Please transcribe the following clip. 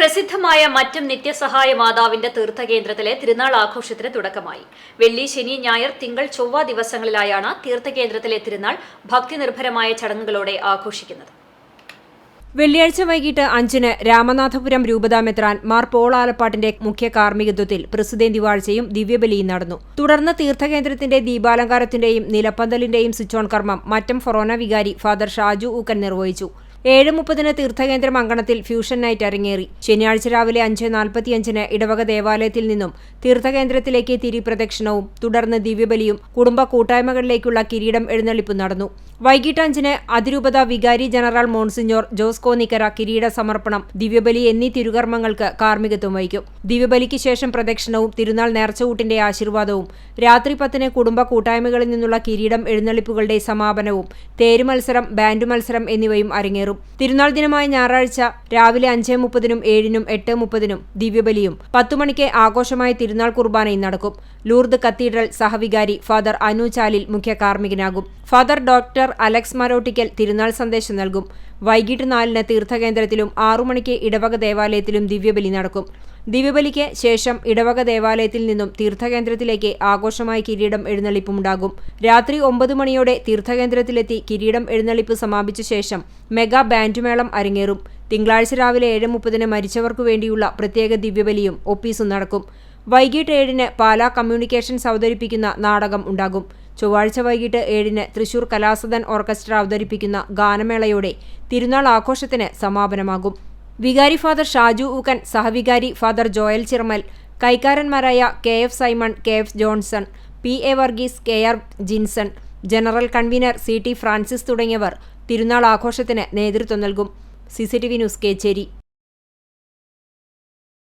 പ്രസിദ്ധമായ മറ്റം നിത്യസഹായ മാതാവിന്റെ തീർത്ഥകേന്ദ്രത്തിലെ തിരുനാൾ ആഘോഷത്തിന് തുടക്കമായി. വെള്ളി ശനി ഞായർ തിങ്കൾ ചൊവ്വ ദിവസങ്ങളിലായാണ് തീർത്ഥകേന്ദ്രത്തിലെ തിരുനാൾ ഭക്തിനിർഭരമായ ചടങ്ങുകളോടെ ആഘോഷിക്കുന്നത്. വെള്ളിയാഴ്ച വൈകിട്ട് അഞ്ചിന് രാമനാഥപുരം രൂപതാമെത്രാൻ മാർ പോൾ ആലപ്പാട്ടിന്റെ മുഖ്യ കാർമ്മികത്വത്തിൽ പ്രസിദ്ധേന്തി വാഴ്ചയും ദിവ്യബലിയും നടന്നു. തുടർന്ന് തീർത്ഥകേന്ദ്രത്തിന്റെ ദീപാലങ്കാരത്തിന്റെയും നിലപ്പന്തലിന്റെയും സ്വിച്ച് ഓൺ കർമ്മം മറ്റം ഫൊറോന വികാരി ഫാദർ ഷാജു ഊക്കൻ നിർവഹിച്ചു. ഏഴ് മുപ്പതിന് തീർത്ഥകേന്ദ്രം അങ്കണത്തിൽ ഫ്യൂഷൻ നൈറ്റ് അരങ്ങേറി. ശനിയാഴ്ച രാവിലെ അഞ്ച് നാൽപ്പത്തിയഞ്ചിന് ഇടവക ദേവാലയത്തിൽ നിന്നും തീർത്ഥകേന്ദ്രത്തിലേക്ക് തിരിപ്രദക്ഷിണവും തുടർന്ന് ദിവ്യബലിയും കുടുംബ കൂട്ടായ്മകളിലേക്കുള്ള കിരീടം എഴുന്നള്ളിപ്പും നടന്നു. വൈകിട്ട് അഞ്ചിന് അതിരൂപത വികാരി ജനറൽ മോൺസിഞ്ഞോർ ജോസ് കോന്നിക്കര കിരീട സമർപ്പണം ദിവ്യബലി എന്നീ തിരുകർമ്മങ്ങൾക്ക് കാർമ്മികത്വം വഹിക്കും. ദിവ്യബലിക്ക് ശേഷം പ്രദക്ഷിണവും തിരുനാൾ നേർച്ചകൂട്ടിന്റെ ആശീർവാദവും രാത്രി പത്തിന് കുടുംബ കൂട്ടായ്മകളിൽ നിന്നുള്ള കിരീടം എഴുന്നള്ളിപ്പുകളുടെ സമാപനവും തേരുമത്സരം ബാൻഡ് മത്സരം എന്നിവയും അരങ്ങേറും. തിരുനാൾ ദിനമായ ഞായറാഴ്ച രാവിലെ അഞ്ച് മുപ്പതിനും ഏഴിനും എട്ട് മുപ്പതിനും ദിവ്യബലിയും പത്തുമണിക്ക് ആഘോഷമായ തിരുനാൾ കുർബാനയും നടക്കും. ലൂർദ് കത്തീഡ്രൽ സഹവികാരി ഫാദർ അനു ചാലിൽ മുഖ്യ കാർമ്മികനാകും. ഫാദർ ഡോക്ടർ അലക്സ് മരോട്ടിക്കൽ തിരുനാൾ സന്ദേശം നൽകും. വൈകിട്ട് നാലിന് തീർത്ഥകേന്ദ്രത്തിലും ആറുമണിക്ക് ഇടവക ദേവാലയത്തിലും ദിവ്യബലി നടക്കും. ദിവ്യബലിക്ക് ശേഷം ഇടവക ദേവാലയത്തിൽ നിന്നും തീർത്ഥകേന്ദ്രത്തിലേക്ക് ആഘോഷമായ കിരീടം എഴുന്നള്ളിപ്പുമുണ്ടാകും. രാത്രി ഒമ്പത് മണിയോടെ തീർത്ഥകേന്ദ്രത്തിലെത്തി കിരീടം എഴുന്നള്ളിപ്പ് സമാപിച്ച ശേഷം മെഗാ ബാൻഡുമേളം അരങ്ങേറും. തിങ്കളാഴ്ച രാവിലെ ഏഴ് മുപ്പതിന് മരിച്ചവർക്കു വേണ്ടിയുള്ള പ്രത്യേക ദിവ്യബലിയും ഒപ്പീസും നടക്കും. വൈകിട്ട് ഏഴിന് പാലാ കമ്മ്യൂണിക്കേഷൻസ് അവതരിപ്പിക്കുന്ന നാടകം ഉണ്ടാകും. ചൊവ്വാഴ്ച വൈകിട്ട് ഏഴിന് തൃശൂർ കലാസദൻ ഓർക്കസ്ട്ര അവതരിപ്പിക്കുന്ന ഗാനമേളയോടെ തിരുനാൾ ആഘോഷത്തിന് സമാപനമാകും. വികാരി ഫാദർ ഷാജു ഊക്കൻ സഹവികാരി father Joel Chirmal കൈക്കാരന്മാരായ K F Simon K F Johnson P A Varghese K R Jinson general convener C T Francis തുടങ്ങിയവർ തിരുനാൾ ആഘോഷത്തിന് നേതൃത്വം നൽകും. CCTV news Kechery.